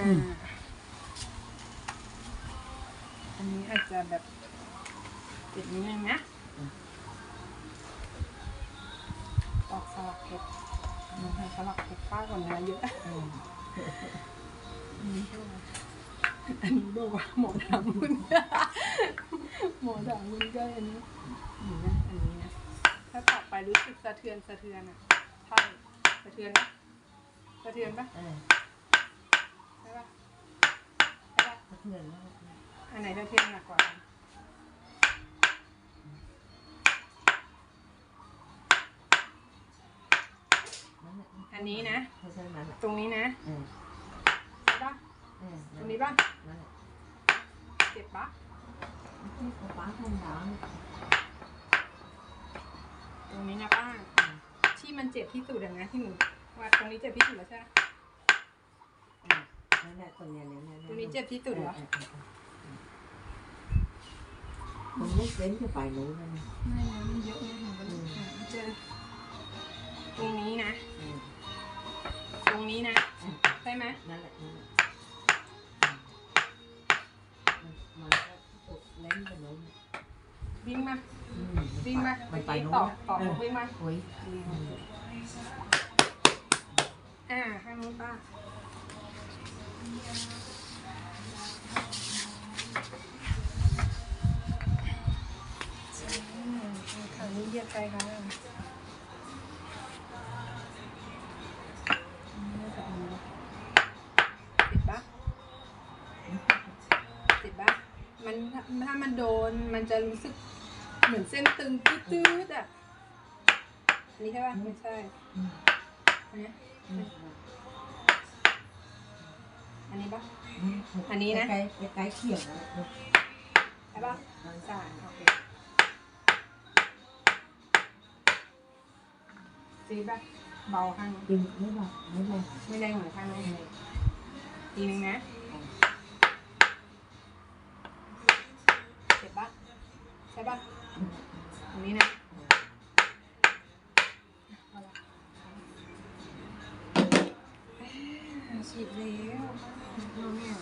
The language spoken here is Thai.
อ่าอันนี้อาจจะแบบติดนิดนึงนะตอกสลักเพชรมันให้สลักเพชรป้ากว่าเนื้อเยอะอืมอันนี้ก็อันนี้บอกว่าหมอถามคุณหมอถามคุณก็อันนี้นี่นะอันนี้นะถ้าตัดไปรู้สึกสะเทือนสะเทือนอะใช่สะเทือนปะสะเทือนปะ เออ ใช่ปะ ใช่ปะสะเทือนมากอันไหนสะเทือนหนักกว่ากันอันนี้นะเพราะฉะนั้นอะตรงนี้นะเออใช่ปะเออตรงนี้ปะนั่นแหละเจ็บปะที่ป๊าป๊าทำร้านตรงนี้นะป้าที่มันเจ็บที่สุดอะนะที่หนูว่าตรงนี้เจ็บที่สุดแล้วใช่ไหม นั่นแหละตรงเนี้ยเนี่ยเนี่ยตรงนี้เจ็บที่สุดเหรอมันไม่เว้นจะไปรู้นะเนี่ยไม่นะมันเยอะนะหนูก็เลยหาไม่เจอตรงนี้นะ ตรงนี้นะใช่ไหมนั่นแหละนั่นแหละมันมันก็ตกเล่นไปโน้นวิ่งมาวิ่งมาไปตีต่อต่อเออวิ่งมาโอ้ย ดไปค่ะอืมแบบนี้ติดปะติดปะมันถ้ามันโดนมันจะรู้สึกเหมือนเส้นตึงตืดๆอะอันนี้ใช่ปะไม่ใช่อืมอันเนี้ยอืมอันนี้ปะอืมอันนี้นะใกล้ใกล้ๆเขียงนะเออใช่ปะนั่นใช่โอเค ซีปะเบาข้างดึงไม่บอกไม่บอกไม่แรงเหมือนข้างนี้นทีนึงนะเจ็บปะใช่ปะตรงนี้นะเอาละอ่าฉีดแล้วน้องเนี่ย